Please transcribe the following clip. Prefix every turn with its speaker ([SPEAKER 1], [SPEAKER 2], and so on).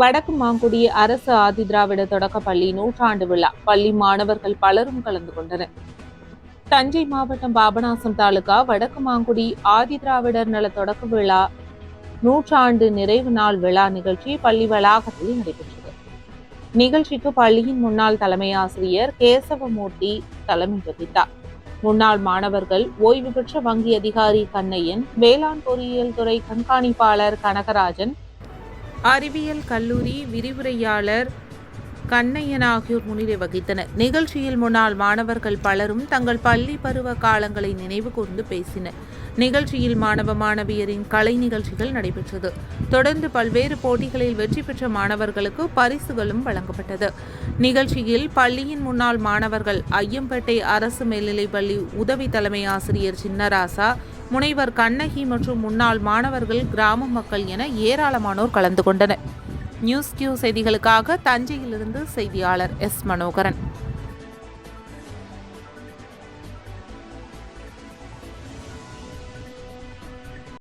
[SPEAKER 1] வடக்கு மாங்குடி அரசு ஆதிதிராவிட தொடக்க பள்ளி நூற்றாண்டு விழா. பள்ளி மாணவர்கள் பலரும் கலந்து கொண்டனர். தஞ்சை மாவட்டம் பாபநாசம் தாலுகா வடக்கு மாங்குடி ஆதிதிராவிடர் நல தொடக்க விழா நூற்றாண்டு நிறைவு நாள் விழா நிகழ்ச்சி பள்ளி வளாகத்தில் நடைபெற்றது. நிகழ்ச்சிக்கு பள்ளியின் முன்னாள் தலைமை ஆசிரியர் கேசவமூர்த்தி தலைமை வகித்தார். முன்னாள் மாணவர்கள் ஓய்வு பெற்ற வங்கி அதிகாரி கண்ணையன் வேளாண் பொறியியல் துறை கண்காணிப்பாளர் கனகராஜன் அறிவியல் கல்லூரி விரிவுரையாளர் கண்ணையன் ஆகியோர் முன்னிலை வகித்தனர். நிகழ்ச்சியில் முன்னாள் மாணவர்கள் பலரும் தங்கள் பள்ளி பருவ காலங்களை நினைவு கூர்ந்து பேசினர். நிகழ்ச்சியில் மாணவ மாணவியரின் கலை நிகழ்ச்சிகள் நடைபெற்றது. தொடர்ந்து பல்வேறு போட்டிகளில் வெற்றி பெற்ற மாணவர்களுக்கு பரிசுகளும் வழங்கப்பட்டது. நிகழ்ச்சியில் பள்ளியின் முன்னாள் மாணவர்கள் ஐயம்பேட்டை அரசு மேல்நிலைப்பள்ளி உதவி தலைமை ஆசிரியர் சின்னராசா முனைவர் கண்ணகி மற்றும் முன்னாள் மாணவர்கள் கிராம மக்கள் என ஏராளமானோர் கலந்து கொண்டனர். நியூஸ் கியூ செய்திகளுக்காக தஞ்சையிலிருந்து செய்தியாளர் எஸ். மனோகரன்.